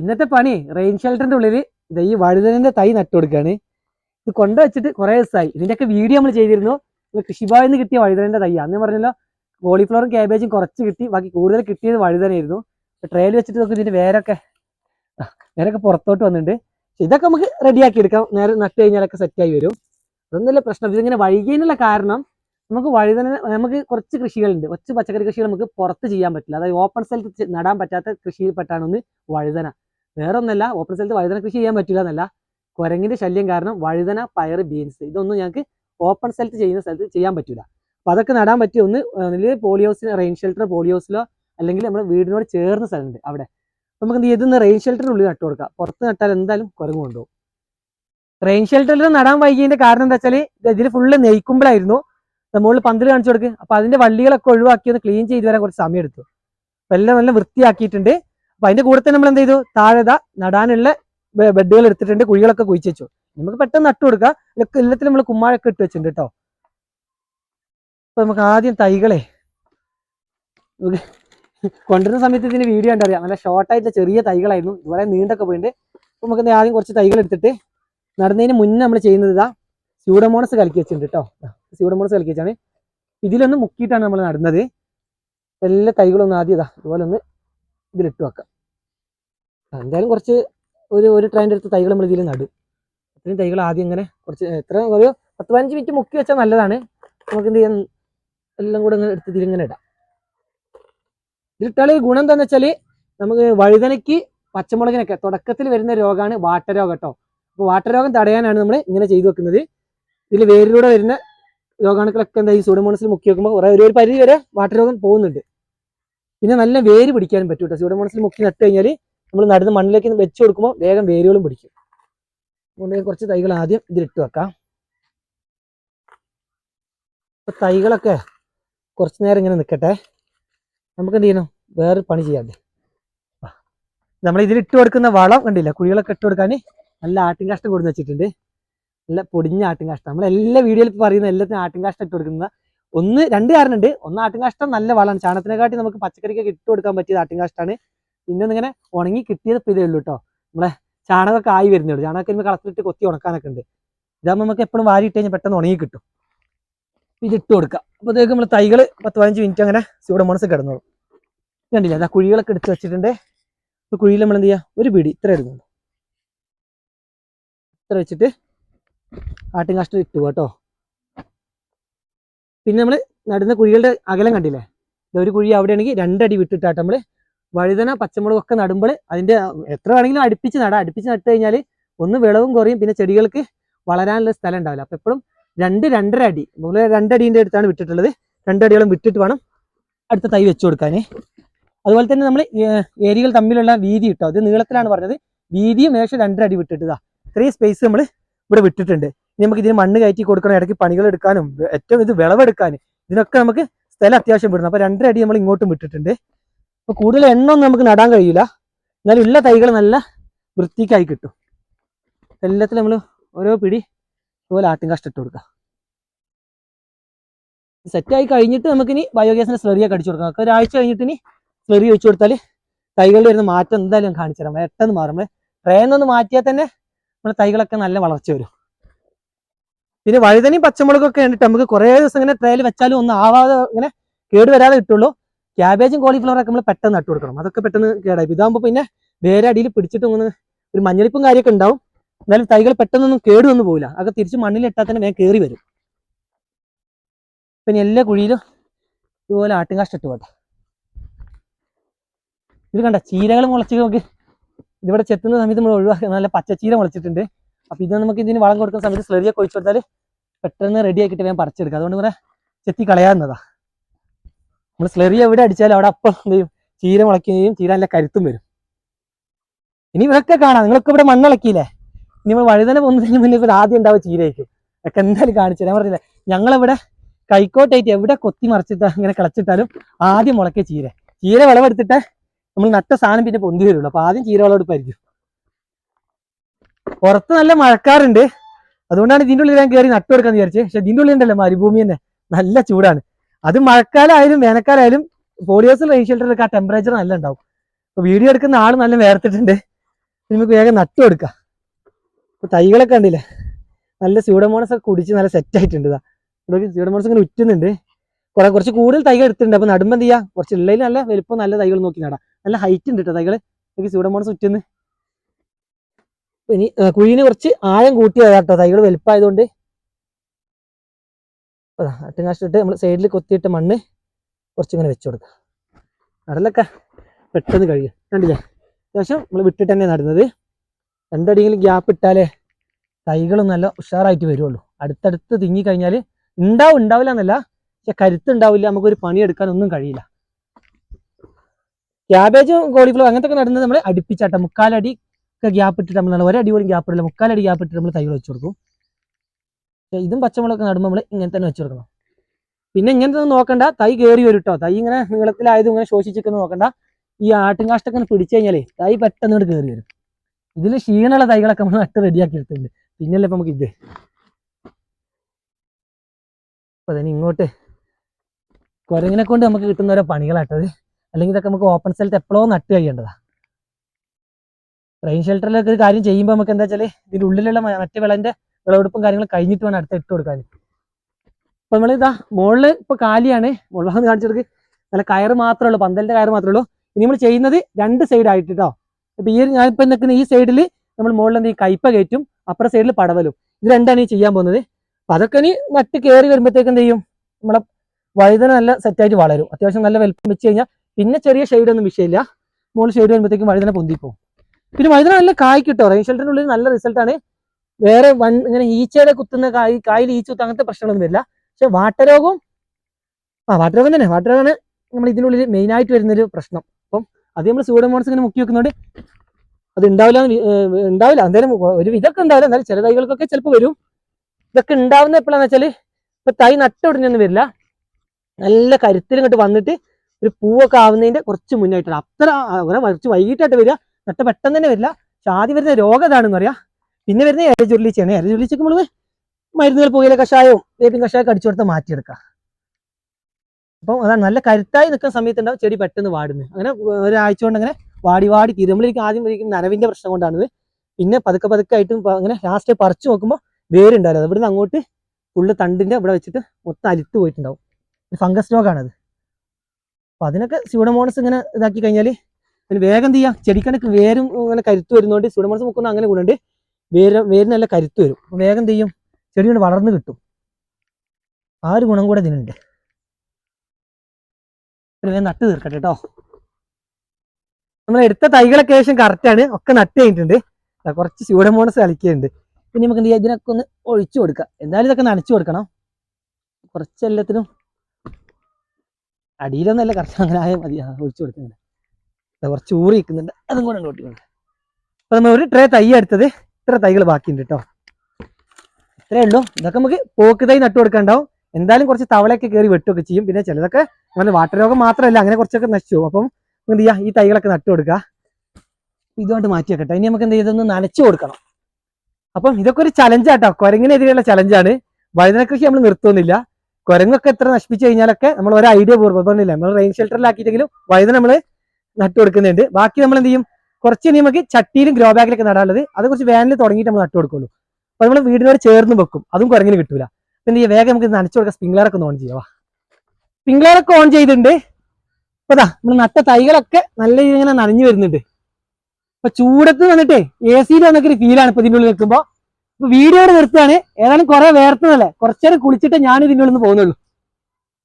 ഇന്നത്തെ പണി റെയിൻ ഷെൽട്ടറിന്റെ ഉള്ളിൽ ഇത് ഈ വഴുതനന്റെ തൈ നട്ടു കൊടുക്കുകയാണ് ഇത് കൊണ്ടുവച്ചിട്ട് കുറെ ദിവസമായി. ഇതിന്റെയൊക്കെ വീഡിയോ നമ്മൾ ചെയ്തിരുന്നു. കൃഷിഭവനിൽ നിന്ന് കിട്ടിയ വഴുതനന്റെ തൈ അന്ന് പറഞ്ഞല്ലോ കോളിഫ്ലവറും കാബേജും കുറച്ച് കിട്ടി. ബാക്കി കൂടുതൽ കിട്ടിയത് വഴുതനായിരുന്നു ട്രെയിൽ വെച്ചിട്ട് നമുക്ക് ഇതിന്റെ വേരൊക്കെ വേരൊക്കെ പുറത്തോട്ട് വന്നിട്ടുണ്ട്. ഇതൊക്കെ നമുക്ക് റെഡിയാക്കി എടുക്കാം. നേരെ നട്ട് കഴിഞ്ഞാലൊക്കെ സെറ്റായി വരും. അതൊന്നുമില്ല പ്രശ്നം. ഇതിങ്ങനെ വൈകിയതിനുള്ള കാരണം നമുക്ക് വഴുതന നമുക്ക് കുറച്ച് കൃഷികളുണ്ട്. കുറച്ച് പച്ചക്കറി കൃഷികൾ നമുക്ക് പുറത്ത് ചെയ്യാൻ പറ്റില്ല. അതായത് ഓപ്പൺ സ്ഥലത്ത് നടാൻ പറ്റാത്ത കൃഷിയിൽപ്പെട്ടാണ് ഒന്ന് വഴുതന. വേറെ ഒന്നല്ല ഓപ്പൺ സ്ഥലത്ത് വഴുതന കൃഷി ചെയ്യാൻ പറ്റില്ല എന്നല്ല കുരങ്ങിന്റെ ശല്യം കാരണം വഴുതന പയർ ബീൻസ് ഇതൊന്നും ഞങ്ങൾക്ക് ഓപ്പൺ സ്ഥലത്ത് ചെയ്യുന്ന സ്ഥലത്ത് ചെയ്യാൻ പറ്റില്ല അപ്പൊ അതൊക്കെ നടാൻ പറ്റിയ ഒന്ന് വലിയ പോളിയോസിന് റെയിൻ ഷെൽട്ടർ പോളിയോസിലോ അല്ലെങ്കിൽ നമ്മുടെ വീടിനോട് ചേർന്ന സ്ഥലമുണ്ട് അവിടെ. നമുക്ക് എന്ത് ചെയ്തെന്ന് റെയിൻ ഷെൽട്ടറിനുള്ളിൽ നട്ടു കൊടുക്കാം. പുറത്ത് നട്ടാൽ എന്തായാലും കുരങ്ങ് കൊണ്ടുപോകും. റെയിൻ ഷെൽട്ടറിൽ നടാൻ വൈകിയതിന്റെ കാരണം എന്താ വെച്ചാൽ ഇതിൽ ഫുള്ള് നെയ്ക്കുമ്പോഴായിരുന്നു മുകളിൽ പന്തിൽ കാണിച്ചു കൊടുക്കുക അപ്പൊ അതിന്റെ വള്ളികളൊക്കെ ഒഴിവാക്കി ഒന്ന് ക്ലീൻ ചെയ്ത് വരാൻ കുറച്ച് സമയം എടുത്തു അപ്പൊ എല്ലാം നല്ല വൃത്തിയാക്കിയിട്ടുണ്ട്. അപ്പൊ അതിന്റെ കൂടെ തന്നെ നമ്മൾ എന്ത് ചെയ്തു? താഴെ നടാനുള്ള ബെഡുകൾ എടുത്തിട്ടുണ്ട് കുഴികളൊക്കെ കുഴിച്ചു വെച്ചു. നമുക്ക് പെട്ടെന്ന് നട്ടു കൊടുക്കുക ഇതൊക്കെ എല്ലാത്തിലും നമ്മൾ കുമ്മാഴൊക്കെ ഇട്ട് വെച്ചിട്ടുണ്ട് കേട്ടോ അപ്പൊ നമുക്ക് ആദ്യം തൈകളെ കൊണ്ടുവരുന്ന സമയത്ത് ഇതിന് വീഡിയോ കണ്ടറിയാം. നല്ല ഷോർട്ടായിട്ടുള്ള ചെറിയ തൈകളായിരുന്നു. ഇതുപോലെ നീണ്ടൊക്കെ പോയിട്ടുണ്ട്. അപ്പൊ നമുക്ക് ആദ്യം കുറച്ച് തൈകൾ എടുത്തിട്ട് നടന്നതിന് മുന്നേ നമ്മൾ ചെയ്യുന്നത് ഇതാ സ്യൂഡമോണസ് കലക്കി വെച്ചിട്ടുണ്ട് കേട്ടോ സ്യൂഡമോണസ് കലക്കി വെച്ചാണ്. ഇതിലൊന്ന് മുക്കിയിട്ടാണ് നമ്മൾ നടുന്നത്. എല്ലാ തൈകളൊന്നും ആദ്യം ഇതാ ഇതുപോലെ ഒന്ന് ഇതിലിട്ട് വെക്കാം. എന്തായാലും കുറച്ച് ഒരു ഒരു ട്രെയിന്റെ അടുത്ത് തൈകൾ നമ്മൾ ഇതിൽ നടും. അത്രയും തൈകൾ ആദ്യം ഇങ്ങനെ കുറച്ച് എത്ര ഒരു പത്ത് പതിനഞ്ച് മിനിറ്റ് മുക്കി വെച്ചാൽ നല്ലതാണ്. നമുക്ക് എന്ത് ചെയ്യാം? എല്ലാം കൂടെ ഇങ്ങനെ എടുത്ത് ഇതിലിങ്ങനെ ഇടാം. ഇതിലിട്ടാൽ ഗുണം എന്താണെന്ന് വെച്ചാൽ നമുക്ക് വഴുതനയ്ക്ക് പച്ചമുളകിനൊക്കെ തുടക്കത്തിൽ വരുന്ന രോഗമാണ് വാട്ടരോഗം കേട്ടോ. അപ്പോൾ വാട്ടരോഗം തടയാനാണ് നമ്മൾ ഇങ്ങനെ ചെയ്തു വെക്കുന്നത്. ഇതിൽ വേരിലൂടെ വരുന്ന രോഗാണുക്കളൊക്കെ എന്താ ഈ സൂഡമോണസിൽ മുക്കി വെക്കുമ്പോൾ കുറേ ഒരു പരിധി വരെ വാട്ടരോഗം പോകുന്നുണ്ട്. പിന്നെ നല്ല വേര് പിടിക്കാനും പറ്റും കേട്ടോ. സൂഡമോണസിൽ മുക്കി നട്ട് കഴിഞ്ഞാൽ നമ്മൾ നടുന്ന മണ്ണിലേക്ക് വെച്ച് കൊടുക്കുമ്പോൾ വേഗം വേരുകളും പിടിക്കും. അതുകൊണ്ട് കുറച്ച് തൈകൾ ആദ്യം ഇതിലിട്ട് വെക്കാം. ഇപ്പൊ തൈകളൊക്കെ കുറച്ച് നേരം ഇങ്ങനെ നിൽക്കട്ടെ നമുക്ക് എന്ത് ചെയ്യണം വേറെ പണി ചെയ്യാതെ നമ്മൾ ഇതിലിട്ട് കൊടുക്കുന്ന വളം കണ്ടില്ല? കുഴികളൊക്കെ ഇട്ട് കൊടുക്കാൻ നല്ല ആട്ടിൻ കാഷ്ടം കൊടുന്ന് വെച്ചിട്ടുണ്ട്. നല്ല പൊടിഞ്ഞ ആട്ടിൻ കാഷ്ടം നമ്മൾ എല്ലാ വീഡിയോയിൽ പറയുന്ന എല്ലാത്തിനും ആട്ടിൻ കാഷ്ടം ഇട്ട് കൊടുക്കുന്ന ഒന്ന് രണ്ട് കാരണമുണ്ട് ഒന്ന് ആട്ടിൻകാഷ്ടം നല്ല വളമാണ്. ചാണത്തിനെക്കാട്ടി നമുക്ക് പച്ചക്കറിക്കൊക്കെ ഇട്ട് കൊടുക്കാൻ പറ്റിയത് ആട്ടിൻകാഷ്ടാണ്. പിന്നെ ഇങ്ങനെ ഉണങ്ങി കിട്ടിയത് ഇതേ ഉള്ളൂ കേട്ടോ നമ്മളെ ചാണകമൊക്കെ ആയി വരുന്നേ ഉള്ളൂ. ചാണകമൊക്കെ ഇനിമേൽ കളത്തിലിട്ട് കൊത്തി ഉണക്കാനൊക്കെ ഉണ്ട്. ഇതാകുമ്പോൾ നമുക്ക് എപ്പോഴും വാരി ഇട്ട് കഴിഞ്ഞാൽ പെട്ടെന്ന് ഉണങ്ങി കിട്ടും. ഇത് ഇട്ട് കൊടുക്കാം. അപ്പോഴത്തേക്ക് നമ്മൾ തൈകൾ പത്ത് പതിനഞ്ച് മിനിറ്റ് അങ്ങനെ സ്യൂഡമോണസ് കിടന്നോളും. കണ്ടില്ല? അതാ കുഴികളൊക്കെ എടുത്ത് വെച്ചിട്ടുണ്ട്. ഇപ്പോൾ കുഴിയിൽ നമ്മൾ എന്ത് ചെയ്യുക ഒരു പിടി ഇത്ര എടുക്കുന്നു ഇത്ര വെച്ചിട്ട് ആട്ടിൻ കാഷ്ടം ഇട്ടു കേട്ടോ പിന്നെ നമ്മൾ നടുന്ന കുഴികളുടെ അകലം കണ്ടില്ലേ? ഒരു കുഴി അവിടെയാണെങ്കിൽ രണ്ടടി വിട്ടിട്ടാട്ട് നമ്മൾ വഴുതന പച്ചമുളക് ഒക്കെ നടുമ്പോൾ അതിന്റെ എത്ര വേണമെങ്കിലും അടുപ്പിച്ച് നടാം. അടുപ്പിച്ച് നട്ട് കഴിഞ്ഞാൽ ഒന്ന് വിളവും കുറയും. പിന്നെ ചെടികൾക്ക് വളരാനുള്ള സ്ഥലം ഉണ്ടാവില്ല. അപ്പോൾ എപ്പോഴും രണ്ട് രണ്ടര അടി. നമ്മൾ രണ്ടടീന്റെ അടുത്താണ് വിട്ടിട്ടുള്ളത്. രണ്ടടികളും വിട്ടിട്ട് വേണം അടുത്ത തൈ വെച്ചു കൊടുക്കാനേ. അതുപോലെ തന്നെ നമ്മൾ ഏരിയകൾ തമ്മിലുള്ള വീതി ഇട്ടോ? അത് നീളത്തിലാണ് പറഞ്ഞത്. വീതിയും ഏകദേശം രണ്ടര അടി വിട്ടിട്ട് ഇതാ. ഇത്രയും സ്പേസ് നമ്മൾ ഇവിടെ വിട്ടിട്ടുണ്ട്. നമുക്ക് ഇതിന് മണ്ണ് കയറ്റി കൊടുക്കണം ഇടയ്ക്ക് പണികൾ എടുക്കാനും ഏറ്റവും ഇത് വിളവെടുക്കാനും ഇതിനൊക്കെ നമുക്ക് സ്ഥലം അത്യാവശ്യം വിടണം. അപ്പോൾ രണ്ടര അടി നമ്മൾ ഇങ്ങോട്ടും വിട്ടിട്ടുണ്ട്. അപ്പോൾ കൂടുതൽ എണ്ണ ഒന്നും നമുക്ക് നടാൻ കഴിയില്ല. എന്നാലും ഉള്ള തൈകൾ നല്ല വൃത്തിക്കായി കിട്ടും. എല്ലാത്തിലും നമ്മൾ ഓരോ പിടി അതുപോലെ ആട്ടും കഷ്ടിട്ട് കൊടുക്കുക. സെറ്റായി കഴിഞ്ഞിട്ട് നമുക്കിനി ബയോഗ്യാസിന്റെ സ്ലെറിയൊക്കെ അടിച്ചു കൊടുക്കാം. അപ്പൊ ഒരാഴ്ച കഴിഞ്ഞിട്ട് ഇനി സ്ലെറി ഒഴിച്ചു കൊടുത്താൽ തൈകളുടെ വരുന്ന മാറ്റം എന്തായാലും കാണിച്ചു തരാം. പെട്ടെന്ന് മാറും. ട്രെയിനൊന്ന് മാറ്റിയാൽ തന്നെ നമ്മുടെ തൈകളൊക്കെ നല്ല വളർച്ച വരും. പിന്നെ വഴുതനയും പച്ചമുളകൊക്കെ കണ്ടിട്ട് നമുക്ക് കുറേ ദിവസം ഇങ്ങനെ ട്രയൽ വെച്ചാലും ഒന്നും ആവാതെ ഇങ്ങനെ കേട് വരാതെ കിട്ടുള്ളൂ. ക്യാബേജും കോളിഫ്ലവറും ഒക്കെ നമ്മൾ പെട്ടെന്ന് നട്ടു കൊടുക്കണം. അതൊക്കെ പെട്ടെന്ന് കേടായി. ഇതാകുമ്പോൾ പിന്നെ വേറെ അടിയിൽ പിടിച്ചിട്ട് ഒന്ന് ഒരു മഞ്ഞളിപ്പും കാര്യമൊക്കെ ഉണ്ടാവും. എന്നാലും തൈകൾ പെട്ടെന്നൊന്നും കേട് വന്നു പോകില്ല അതൊക്കെ തിരിച്ച് മണ്ണിലിട്ടാൽ തന്നെ വേഗം കയറി വരും. പിന്നെ എല്ലാ കുഴിയിലും ഇതുപോലെ ആട്ടുംകാഷ്ടം ഇട്ട് പോട്ടെ. ഇത് കണ്ട? ചീരകൾ മുളച്ച് നോക്കി. ഇതിവിടെ ചെത്തുന്ന സമയത്ത് നമ്മൾ ഒഴിവാക്കുക നല്ല പച്ചച്ചീര മുളച്ചിട്ടുണ്ട്. അപ്പൊ ഇത് നമുക്ക് ഇതിന് വളം കൊടുക്കുന്ന സമയത്ത് സ്ലെറിയ ഒഴിച്ചു കൊടുത്താൽ പെട്ടെന്ന് റെഡി ആക്കിയിട്ട് വേഗം പറിച്ചെടുക്കുക. അതുകൊണ്ട് കുറെ ചെത്തി കളയാവുന്നതാ. നമ്മൾ സ്ലെറി എവിടെ അടിച്ചാലും അവിടെ അപ്പം എന്ത് ചെയ്യും? ചീര മുളയ്ക്കുകയും ചീര നല്ല കരുത്തും വരും. ഇനി ഇവരൊക്കെ കാണാം. നിങ്ങൾക്ക് ഇവിടെ മണ്ണിളക്കിയില്ലേ ഇനി നമ്മൾ വഴുതന പോകുന്നതിന് മുന്നേ ഇവിടെ ആദ്യം ഉണ്ടാവും ചീരയായിരിക്കും? ഒക്കെ എന്തായാലും കാണിച്ചു ഞാൻ പറഞ്ഞില്ലേ ഞങ്ങളിവിടെ കൈക്കോട്ടായിട്ട് എവിടെ കൊത്തി മറിച്ചിട്ട് ഇങ്ങനെ കിളച്ചിട്ടാലും ആദ്യം മുളക്കിയ ചീര. ചീര വിളവെടുത്തിട്ട് നമ്മൾ നട്ട സാധനം പിന്നെ പൊന്തി വരുള്ളൂ. അപ്പൊ ആദ്യം ചീര വിളവെടുപ്പായിരിക്കും. പുറത്ത് നല്ല മഴക്കാറുണ്ട്. അതുകൊണ്ടാണ് ഇതിന്റെ ഉള്ളിൽ ഞാൻ കയറി നട്ടു കൊടുക്കാന്ന് വിചാരിച്ചത് പക്ഷെ ഇതിന്റെ ഉള്ളിൽ ഉണ്ടല്ലോ മരുഭൂമി തന്നെ. നല്ല ചൂടാണ്. അത് മഴക്കാലായാലും വേനൽക്കാലായാലും പോളിയോസിൽ റെയിൻ ഷെൽട്ടറിലൊക്കെ ആ ടെമ്പറേച്ചർ നല്ല ഉണ്ടാവും. അപ്പൊ വീഡിയോ എടുക്കുന്ന ആൾ നല്ല വേർത്തിട്ടുണ്ട്. നമുക്ക് വേഗം നട്ടു കൊടുക്കാം. ഇപ്പൊ തൈകളൊക്കെ കണ്ടില്ലേ? നല്ല സ്യൂഡമോണസ് ഒക്കെ കുടിച്ച് നല്ല സെറ്റ് ആയിട്ടുണ്ട് ഇതാ. സ്യൂഡമോണസ് ഇങ്ങനെ ഉറ്റുന്നുണ്ട്. കുറെ കുറച്ച് കൂടുതൽ തൈകൾ എടുത്തിട്ടുണ്ട്. അപ്പൊ നടുമ്പോ എന്ത് ചെയ്യാ? കുറച്ച് ഉള്ളതിൽ നല്ല വലുപ്പം നല്ല തൈകൾ നോക്കി നടാം. നല്ല ഹൈറ്റ് ഉണ്ട് കേട്ടോ തൈകൾ. സ്യൂഡമോണസ് ഉറ്റുന്ന്. ഇനി കുഴിന് കുറച്ച് ആഴം കൂട്ടിയതാ കേട്ടോ തൈകൾ വലുപ്പമായതുകൊണ്ട് അട്ടുകാശിട്ട് നമ്മൾ സൈഡിൽ കൊത്തിയിട്ട് മണ്ണ് കുറച്ചിങ്ങനെ വെച്ച് കൊടുക്കാം. നടലൊക്കെ പെട്ടെന്ന് കഴിയും കണ്ടില്ലേ? അത്യാവശ്യം നമ്മൾ വിട്ടിട്ട് തന്നെ നടുന്നത്. രണ്ടടിയെങ്കിലും ഗ്യാപ്പ് ഇട്ടാലേ തൈകൾ നല്ല ഉഷാറായിട്ട് വരുള്ളൂ. അടുത്തടുത്ത് തിങ്ങി കഴിഞ്ഞാൽ ഉണ്ടാവും ഉണ്ടാവില്ല എന്നല്ല. പക്ഷെ കരുത്ത് ഉണ്ടാവില്ല. നമുക്കൊരു പണിയെടുക്കാൻ ഒന്നും കഴിയില്ല. ക്യാബേജും കോളിഫ്ലവർ അങ്ങനത്തെ ഒക്കെ നടുന്നത് നമ്മൾ അടുപ്പിച്ചാട്ട. മുക്കാലടി ഒക്കെ ഗ്യാപ്പ് ഇട്ടിട്ട് നമ്മൾ ഒരടി പോലും ഗ്യാപ്പ് ഇടില്ല മുക്കാലടി ഗ്യാപ്പ് ഇട്ടിട്ട് നമ്മൾ തൈകൾ വെച്ച് കൊടുക്കും. ഇതും പച്ചമുളകൊക്കെ നടുമ്പോൾ നമ്മൾ ഇങ്ങനെ തന്നെ വെച്ച് കൊടുക്കണം. പിന്നെ ഇങ്ങനത്തെ ഒന്നും നോക്കണ്ട. തൈ കയറി വരും കേട്ടോ തൈ ഇങ്ങനെ നീളത്തിലായതും ഇങ്ങനെ ശോഷിച്ചൊക്കെ നോക്കണ്ട. ഈ ആട്ടുംകാഷ്ടൊക്കെ ഒന്ന് പിടിച്ചു കഴിഞ്ഞാലേ തൈ പെട്ടെന്ന് ഇങ്ങോട്ട് കയറി വരും. ഇതിൽ ക്ഷീണമുള്ള തൈകളൊക്കെ നമ്മൾ നട്ട് റെഡിയാക്കി എടുത്തിട്ടുണ്ട്. പിന്നല്ലേ ഇപ്പൊ നമുക്ക് ഇത്. അപ്പൊ അതിന് ഇങ്ങോട്ട് കുരങ്ങിനെ കൊണ്ട് നമുക്ക് കിട്ടുന്ന ഓരോ പണികളാട്ടത് അല്ലെങ്കിൽ ഇതൊക്കെ നമുക്ക് ഓപ്പൺ സ്ഥലത്ത് എപ്പോഴോ നട്ട് കഴിയേണ്ടതാ. റെയിൻ ഷെൽട്ടറിലൊക്കെ ഒരു കാര്യം ചെയ്യുമ്പോൾ നമുക്ക് എന്താ വെച്ചാൽ ഇതിന്റെ ഉള്ളിലുള്ള മറ്റു വിളന്റെ വിളവെടുപ്പും കാര്യങ്ങളും കഴിഞ്ഞിട്ട് വേണം അടുത്ത് ഇട്ട് കൊടുക്കാൻ. അപ്പൊ നമ്മൾ ഇതാ മുകളിൽ ഇപ്പൊ കാലിയാണ്. മുകളിൽ കാണിച്ചെടുക്ക്. നല്ല കയറ് മാത്രമേ ഉള്ളൂ. പന്തലിന്റെ കയറ് മാത്രമേ ഉള്ളൂ. ഇനി നമ്മൾ ചെയ്യുന്നത് രണ്ട് സൈഡ് ആയിട്ട് കേട്ടോ ഇപ്പം ഈ ഒരു ഞാനിപ്പോ നിൽക്കുന്ന ഈ സൈഡിൽ നമ്മൾ മുകളിൽ എന്ത് ഈ കയ്പ കയറ്റും. അപ്പുറം സൈഡിൽ പടവലും. ഇത് രണ്ടാണ് ഈ ചെയ്യാൻ പോകുന്നത്. അപ്പൊ അതൊക്കെ ഇനി നട്ട് കയറി വരുമ്പോഴത്തേക്ക് എന്ത് ചെയ്യും? നമ്മളെ വഴുതന നല്ല സെറ്റായിട്ട് വളരും. അത്യാവശ്യം നല്ല വലുപ്പം വെച്ച് കഴിഞ്ഞാൽ പിന്നെ ചെറിയ ഷെയ്ഡൊന്നും വിഷയമില്ല. മുകളിൽ ഷെയ്ഡ് വരുമ്പോഴത്തേക്കും വഴുതന പൊന്തിപ്പോവും. പിന്നെ വഴുതന നല്ല കായ് കിട്ടോ റെയിൻ ഷെൽട്ടറിന്റെ ഉള്ളിൽ നല്ല റിസൾട്ടാണ് വേറെ വൺ ഇങ്ങനെ ഈച്ചയുടെ കുത്തുന്ന കായ് കായിൽ ഈച്ച കുത്തുന്ന അങ്ങനത്തെ പ്രശ്നങ്ങളൊന്നും വരില്ല. പക്ഷെ വാട്ടരോഗം ആ വാട്ടരോഗം തന്നെ. വാട്ടരോഗമാണ് നമ്മൾ ഇതിനുള്ളിൽ മെയിൻ ആയിട്ട് വരുന്നൊരു പ്രശ്നം. അപ്പം അത് നമ്മൾ സൂഡമോൺസ് ഇങ്ങനെ മുക്കി വെക്കുന്നതുകൊണ്ട് അത് ഉണ്ടാവില്ല ഉണ്ടാവില്ല. എന്തായാലും ഒരു ഇതൊക്കെ ഉണ്ടാവില്ല. എന്നാലും ചില തൈകൾക്കൊക്കെ ചിലപ്പോൾ വരും. ഇതൊക്കെ ഉണ്ടാവുന്ന എപ്പോഴാന്ന് വെച്ചാൽ ഇപ്പൊ തൈ നട്ട ഉടനെയൊന്നും വരില്ല. നല്ല കരുത്തിൽ ഇങ്ങോട്ട് വന്നിട്ട് ഒരു പൂവൊക്കെ ആവുന്നതിന്റെ കുറച്ച് മുന്നായിട്ടാണ് അത്ര കുറച്ച് വൈകിട്ടായിട്ട് വരിക. നട്ട പെട്ടെന്ന് തന്നെ വരില്ല. പക്ഷെ ആദ്യം വരുന്ന രോഗം ഇതാണെന്ന് പറയാം പിന്നെ വരുന്ന എരചുരുളിച്ചാണ് എരചുരുളിച്ചൊക്കെ നമ്മൾ മരുന്നുകൾ പുകയില കഷായവും വേപ്പിൻ കഷായം അടിച്ചു കൊടുത്ത് മാറ്റിയെടുക്കാം. അപ്പം അതാണ് നല്ല കരുത്തായി നിൽക്കുന്ന സമയത്തുണ്ടാവും ചെടി പെട്ടെന്ന് വാടുന്നത്. അങ്ങനെ ഒരാഴ്ച കൊണ്ട് അങ്ങനെ വാടി വാടി തീരും. ആദ്യം വരിക്കും നനവിന്റെ പ്രശ്നം കൊണ്ടാണിത്. പിന്നെ പതുക്കെ പതുക്കെ ആയിട്ടും അങ്ങനെ ലാസ്റ്റ് പറിച്ചു നോക്കുമ്പോൾ വേരുണ്ടാവില്ല അത് ഇവിടുന്ന് അങ്ങോട്ട് ഫുള്ള് തണ്ടിന്റെ ഇവിടെ വെച്ചിട്ട് മൊത്തം അലിത്ത് പോയിട്ടുണ്ടാവും. ഫംഗസ് രോഗമാണത് അപ്പൊ അതിനൊക്കെ സ്യൂഡമോണസ് ഇങ്ങനെ ഇതാക്കി കഴിഞ്ഞാൽ പിന്നെ വേഗം എന്ത് ചെയ്യാം ചെടിക്കണക്ക് വേരും ഇങ്ങനെ കരുത്ത് വരുന്നതുകൊണ്ട് സ്യൂഡമോണസ് മുക്കുന്ന അങ്ങനെ ഗുണമുണ്ട് വേര് വേരിന് നല്ല കരുത്ത് വരും. അപ്പൊ വേഗം എന്ത് ചെയ്യും? ചെടി കൊണ്ട് വളർന്ന് കിട്ടും. ആ ഒരു ഗുണം കൂടെ ഇതിനുണ്ട്. പിന്നെ വേഗം നട്ട് തീർക്കട്ടെ കേട്ടോ നമ്മൾ എടുത്ത തൈകളൊക്കെ ഏകദേശം കറക്റ്റ് ആണ്. ഒക്കെ നട്ട് കഴിഞ്ഞിട്ടുണ്ട്. കുറച്ച് സ്യൂഡമോണസ് കളിക്കുന്നുണ്ട്. പിന്നെ നമുക്ക് എന്ത് ചെയ്യാം? ഇതിനൊക്കെ ഒന്ന് ഒഴിച്ചു കൊടുക്കാം. എന്തായാലും ഇതൊക്കെ നനച്ചു കൊടുക്കണം. കുറച്ച് എല്ലാത്തിനും അടിയിലൊന്നല്ല കറക്റ്റ് അങ്ങനെ ആയാൽ മതി. ഒഴിച്ചു കൊടുക്കുന്നുണ്ട് ദാ കുറച്ച് ഊറി നിൽക്കുന്നുണ്ട്. അതും കൂടെ അങ്ങോട്ട് അപ്പൊ നമ്മൾ ഒരു ട്രേ തൈ എടുത്തത്. ഇത്ര തൈകൾ ബാക്കിയുണ്ട് കേട്ടോ ഇത്രേ ഉള്ളൂ. ഇതൊക്കെ നമുക്ക് പോക്ക് തൈ നട്ടു കൊടുക്കാണ്ടാവും എന്തായാലും കുറച്ച് തവളയൊക്കെ കയറി വെട്ടുകയൊക്കെ ചെയ്യും. പിന്നെ ചിലതൊക്കെ അങ്ങനെ വാട്ടർ രോഗം മാത്രമല്ല അങ്ങനെ കുറച്ചൊക്കെ നശിച്ചു അപ്പം എന്ത് ചെയ്യാ? ഈ തൈകളൊക്കെ നട്ടു കൊടുക്കുക ഇതുകൊണ്ട് മാറ്റി വെക്കട്ടെ. ഇനി നമുക്ക് എന്ത് ചെയ്തൊന്ന് നനച്ചു കൊടുക്കണം. അപ്പം ഇതൊക്കെ ഒരു ചലഞ്ചാട്ടോ കുരങ്ങിനെതിരെയുള്ള ചലഞ്ചാണ് വഴുതന കൃഷി നമ്മൾ നിർത്തുന്നില്ല. കുരങ്ങൊക്കെ എത്ര നശിപ്പിച്ചു കഴിഞ്ഞാലൊക്കെ നമ്മൾ ഒരു ഐഡിയ പൂർവം പറഞ്ഞില്ല? നമ്മൾ റെയിൻ ഷെൽട്ടറിലാക്കിയിട്ടെങ്കിലും വഴുതന നമ്മൾ നട്ടു കൊടുക്കുന്നുണ്ട് ബാക്കി നമ്മൾ എന്ത് ചെയ്യും? കുറച്ച് നമുക്ക് ചട്ടിയിലും ഗ്രോ ബാഗിലൊക്കെ നടാനുള്ളത്. അത് കുറച്ച് വേനൽ തുടങ്ങിയിട്ട് നമ്മൾ നട്ടു കൊടുക്കുള്ളൂ അപ്പൊ നമ്മൾ വീടിനോട് ചേർന്ന് വെക്കും. അതും കുരങ്ങിന് കിട്ടൂല. എന്ത് ചെയ്യാം? വേഗം നമുക്ക് നനച്ചു കൊടുക്കാം. സ്പ്രിംഗ്ലറൊക്കെ ഓൺ ചെയ്യാം. സ്പ്രിംഗ്ലറൊക്കെ ഓൺ ചെയ്തിട്ടുണ്ട്. അപ്പൊ അതാ നമ്മൾ നട്ട തൈകളൊക്കെ നല്ല രീതിയിൽ ഇങ്ങനെ നനഞ്ഞു വരുന്നുണ്ട്. അപ്പൊ ചൂടത്ത് വന്നിട്ടേ എ സിയിൽ വന്നൊക്കെ ഒരു ഫീലാണ് ഇപ്പൊ ഇതിനുള്ളിൽ നിൽക്കുമ്പോ. ഇപ്പൊ വീഡിയോയുടെ നിർത്തുകയാണ്. ഏതായാലും കുറെ വേർത്തതല്ലേ? കുറച്ചേരം കുളിച്ചിട്ട് ഞാൻ ഇതിന്റെ ഉള്ളിൽ നിന്ന് പോകുന്നുള്ളൂ.